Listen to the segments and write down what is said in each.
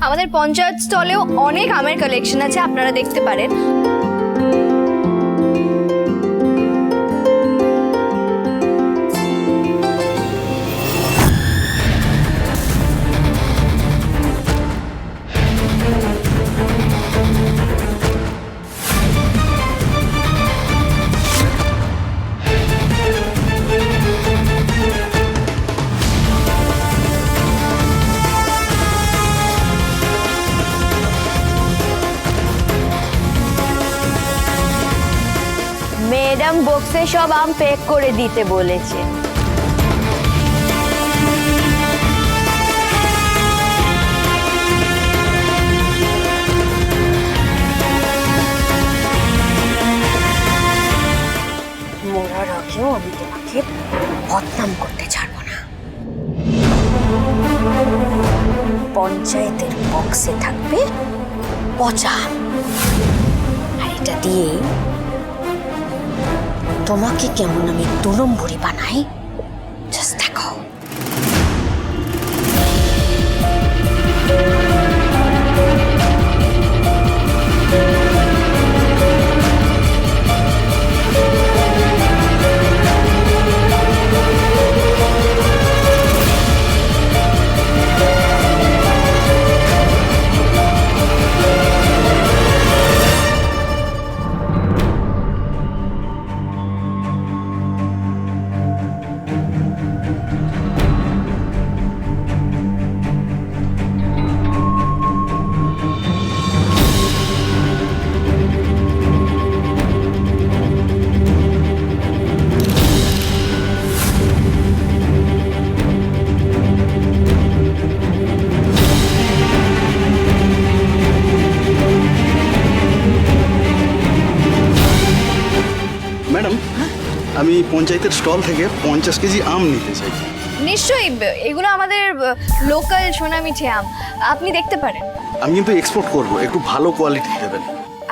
আমাদের পঞ্চায়েত স্টলেও অনেক আমের কালেকশন আছে আপনারা দেখতে পারেন। ম্যাডাম বক্সে সব আম প্যাক করে দিতে বলেছে। আমি তোমাকে বদনাম করতে ছাড়বো না। পঞ্চায়েতের বক্সে থাকবে পচা আর এটা দিয়ে তোমাকে কেমন আমি দু নম্বরই বানাই? জাস্ট দেখো। আমি পঞ্চায়েতের স্টল থেকে পঞ্চাশ কেজি আম নিতে চাই। নিশ্চয়ই এগুলো আমাদের লোকাল সোনা মিঠে আম। আপনি দেখতে পারেন। আমি কিন্তু এক্সপোর্ট করব একটু ভালো কোয়ালিটি দেবেন।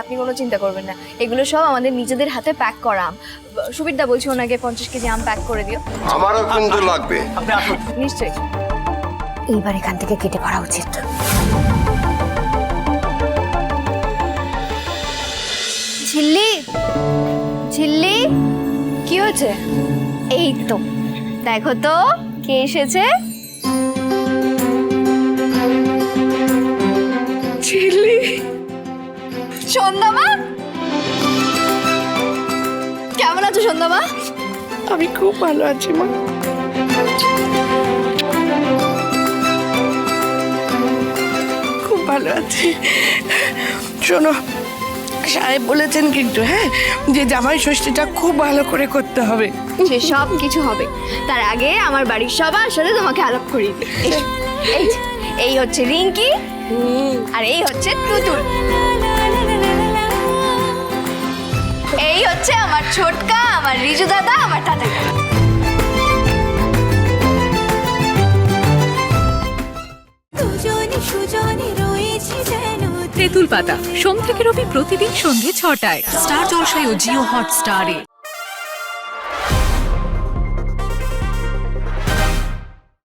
আপনি কোনো চিন্তা করবেন না। এগুলো সব আমাদের নিজেদের হাতে প্যাক করা আম। সুবিধা বলছি ওনাকে পঞ্চাশ কেজি আম প্যাক করে দিও। আমারও কিন্তু লাগবে। নিশ্চয়ই। এইবার এখান থেকে কেটে পড়া উচিত। ঝিল্লি? ঝিল্লি? কি হয়েছে? এই তো। দেখো তো কে এসেছে? ঝিল্লি সন্ধ্যামা? কেমন আছো সন্ধ্যামা? আমি খুব ভালো আছি মা। খুব ভালো আছি। শোনো সাহেব বলেছেন কিন্তু হ্যাঁ যে জামাই ষষ্ঠীটা খুব ভালো করে করতে হবে। সে সব কিছু হবে। তার আগে আমার বাড়ির সবার সাথে তোমাকে আলাপ করিয়ে এই এই হচ্ছে রিঙ্কি আর এই হচ্ছে তুতুল। এই হচ্ছে আমার ছোটকা আমার রিজু দাদা আমার দাদা দুজনে সুজনে রয়েছে যেন তেঁতুল পাতা সোম থেকে রবি প্রতিদিন সন্ধ্যে ছটায়। স্টার জলসায় ও জিও হটস্টারে।